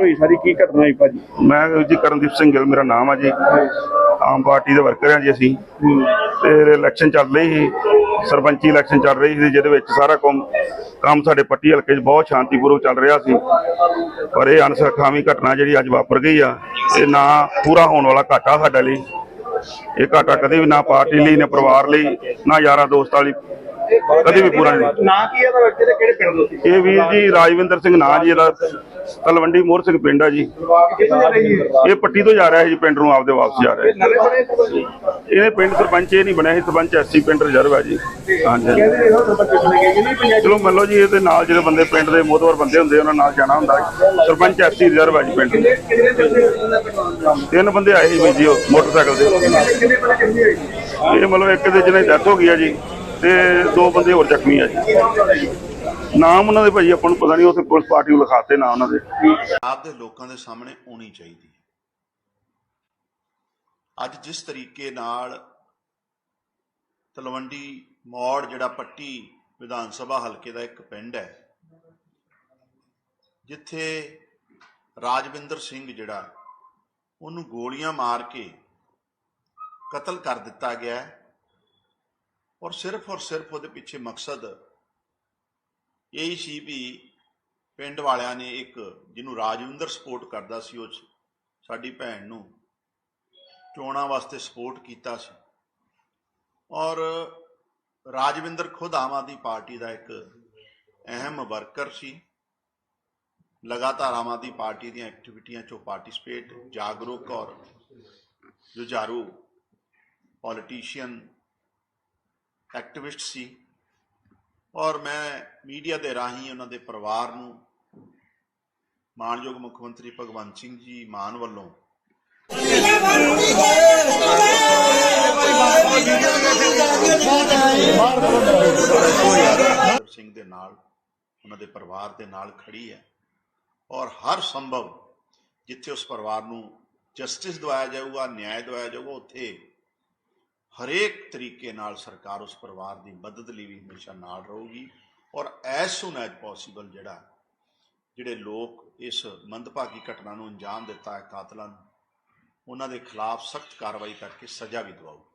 ਹੋਈ ਸਾਰੀ ਕੀ ਘਟਨਾ ਹੋਈ ਭਾਜੀ? ਮੈਂ ਜੀ ਸਿੰਘ ਗਿੱਲ, ਮੇਰਾ ਨਾਮ ਆ ਜੀ। ਆਮ ਪਾਰਟੀ ਦੇ ਵਰਕਰ ਆ ਜੀ ਅਸੀਂ। ਤੇ ਇਲੈਕਸ਼ਨ ਚੱਲ ਰਹੀ ਸੀ, ਸਰਪੰਚੀ ਇਲੈਕਸ਼ਨ ਚੱਲ ਰਹੀ ਸੀ, ਜਿਹਦੇ ਵਿੱਚ ਸਾਰਾ ਕੰਮ ਕੰਮ ਸਾਡੇ ਪੱਟੀ ਹਲਕੇ 'ਚ ਬਹੁਤ ਸ਼ਾਂਤੀਪੂਰਵਕ ਚੱਲ ਰਿਹਾ ਸੀ। ਪਰ ਇਹ ਅਨਸਖਾਮੀ ਘਟਨਾ ਜਿਹੜੀ ਅੱਜ ਵਾਪਰ ਗਈ ਆ, ਇਹ ਨਾ ਪੂਰਾ ਹੋਣ ਵਾਲਾ ਘਾਟਾ ਸਾਡੇ ਲਈ। ਇਹ ਘਾਟਾ ਕਦੇ ਵੀ ਨਾ ਪਾਰਟੀ ਲਈ ਨਾ ਪਰਿਵਾਰ ਲਈ ਨਾ ਯਾਰਾਂ ਦੋਸਤਾਂ ਲਈ ਕਦੇ ਵੀ ਪੂਰਾ ਨਹੀਂ। ਨਾਂ ਕੀ ਹੈ ਦਾ ਵਿਅਕਤੀ ਤੇ ਕਿਹੜੇ ਪਿੰਡ ਸੀ ਇਹ ਵੀਰ ਜੀ ਰਾਜਵਿੰਦਰ ਸਿੰਘ ਨਾਂ ਜੀ ਇਹਦਾ। ਤਲਵੰਡੀ ਮੋਹਰ ਸਿੰਘ ਪਿੰਡ ਆ ਜੀ। ਇਹ ਪੱਟੀ ਤੋਂ ਜਾ ਰਿਹਾ ਹੈ ਜੀ, ਪਿੰਡ ਨੂੰ ਆਪਦੇ ਵਾਪਸ ਜਾ ਰਿਹਾ ਹੈ ਇਹਨੇ ਪਿੰਡ ਸਰਪੰਚ, ਇਹ ਨਹੀਂ ਬਣਿਆ ਸੀ, ਸਰਪੰਚ ਐਸਸੀ ਪਿੰਡ ਰਿਜ਼ਰਵ ਹੈ ਜੀ। ਹਾਂਜੀ। ਚਲੋ ਮੰਨ ਲਓ ਜੀ, ਇਹਦੇ ਨਾਲ ਜਿਹੜੇ ਬੰਦੇ ਪਿੰਡ ਦੇ ਮੋਹਤਵਰ ਬੰਦੇ ਹੁੰਦੇ, ਉਹਨਾਂ ਨਾਲ ਜਾਣਾ ਹੁੰਦਾ। ਸਰਪੰਚ ਐਸਸੀ ਰਿਜ਼ਰਵ ਹੈ ਜੀ ਪਿੰਡ ਤਿੰਨ ਬੰਦੇ ਆਏ ਸੀ ਜੀ ਮੋਟਰਸਾਈਕਲ ਦੇ ਇਹ ਮਤਲਬ ਇੱਕ ਦੇ ਜਿਹਨੇ ਡੈਥ ਹੋ ਗਈ ਆ ਜੀ, ਤੇ ਦੋ ਬੰਦੇ ਹੋਰ ਜ਼ਖਮੀ ਆ ਜੀ। ਨਾਮ ਉਹਨਾਂ ਦੇ ਭਾਜੀ ਆਪਾਂ ਨੂੰ ਪਤਾ ਨਹੀਂ, ਉੱਥੇ ਪੁਲਿਸ ਪਾਰਟੀ ਨੂੰ ਲਿਖਾਤੇ ਨਾ ਉਹਨਾਂ ਦੇ। ਆਪ ਦੇ ਲੋਕਾਂ ਦੇ ਸਾਹਮਣੇ ਆਉਣੀ ਚਾਹੀਦੀ ਹੈ। ਅੱਜ ਜਿਸ ਤਰੀਕੇ ਨਾਲ ਤਲਵੰਡੀ ਮੌੜ, ਜਿਹੜਾ ਪੱਟੀ ਵਿਧਾਨ ਸਭਾ ਹਲਕੇ ਦਾ ਇੱਕ ਪਿੰਡ ਹੈ, ਜਿੱਥੇ ਰਾਜਵਿੰਦਰ ਸਿੰਘ ਜਿਹੜਾ, ਉਹਨੂੰ ਗੋਲੀਆਂ ਮਾਰ ਕੇ ਕਤਲ ਕਰ ਦਿੱਤਾ ਗਿਆ ਔਰ ਸਿਰਫ ਔਰ ਸਿਰਫ ਉਹਦੇ ਪਿੱਛੇ ਮਕਸਦ ਇਹੀ ਸੀ ਵੀ ਪਿੰਡ ਵਾਲਿਆਂ ਨੇ ਇੱਕ ਜਿਹਨੂੰ ਰਾਜਵਿੰਦਰ ਸਪੋਰਟ ਕਰਦਾ ਸੀ, ਉਹ ਸਾਡੀ ਭੈਣ ਨੂੰ ਚੋਣਾਂ ਵਾਸਤੇ ਸਪੋਰਟ ਕੀਤਾ ਸੀ। ਔਰ ਰਾਜਵਿੰਦਰ ਖੁਦ ਆਮ ਆਦਮੀ ਪਾਰਟੀ ਦਾ ਇੱਕ ਅਹਿਮ ਵਰਕਰ ਸੀ। ਲਗਾਤਾਰ ਆਮ ਆਦਮੀ ਪਾਰਟੀ ਦੀਆਂ ਐਕਟੀਵਿਟੀਆਂ 'ਚੋਂ ਪਾਰਟਿਸਿਪੇਟ ਜਾਗਰੂਕ ਔਰ ਜੁਝਾਰੂ ਪੋਲੀਟੀਸ਼ੀਅਨ ਐਕਟਿਵਿਸਟ ਸੀ। ਔਰ ਮੈਂ ਮੀਡੀਆ ਦੇ ਰਾਹੀਂ ਉਹਨਾਂ ਦੇ ਪਰਿਵਾਰ ਨੂੰ ਮਾਨਯੋਗ ਮੁੱਖ ਮੰਤਰੀ ਭਗਵੰਤ ਸਿੰਘ ਜੀ ਮਾਨ ਵੱਲੋਂ ਸਿੰਘ ਦੇ ਨਾਲ, ਉਹਨਾਂ ਦੇ ਪਰਿਵਾਰ ਦੇ ਨਾਲ ਖੜੀ ਹੈ। ਔਰ ਹਰ ਸੰਭਵ ਜਿੱਥੇ ਉਸ ਪਰਿਵਾਰ ਨੂੰ ਜਸਟਿਸ ਦਵਾਇਆ ਜਾਊਗਾ, ਨਿਆਂ ਦਵਾਇਆ ਜਾਊਗਾ, ਉੱਥੇ ਹਰੇਕ ਤਰੀਕੇ ਨਾਲ ਸਰਕਾਰ ਉਸ ਪਰਿਵਾਰ ਦੀ ਮਦਦ ਲਈ ਵੀ ਹਮੇਸ਼ਾ ਨਾਲ ਰਹੂਗੀ ਔਰ ਐਸ ਸੂਨ ਐਜ ਪੋਸੀਬਲ ਜਿਹੜਾ, ਜਿਹੜੇ ਲੋਕ ਇਸ ਮੰਦਭਾਗੀ ਘਟਨਾ ਨੂੰ ਅੰਜਾਮ ਦਿੱਤਾ ਹੈ ਕਾਤਲਾਂ ਨੂੰ, ਉਹਨਾਂ ਦੇ ਖਿਲਾਫ ਸਖਤ ਕਾਰਵਾਈ ਕਰਕੇ ਸਜ਼ਾ ਵੀ ਦਿਵਾਓ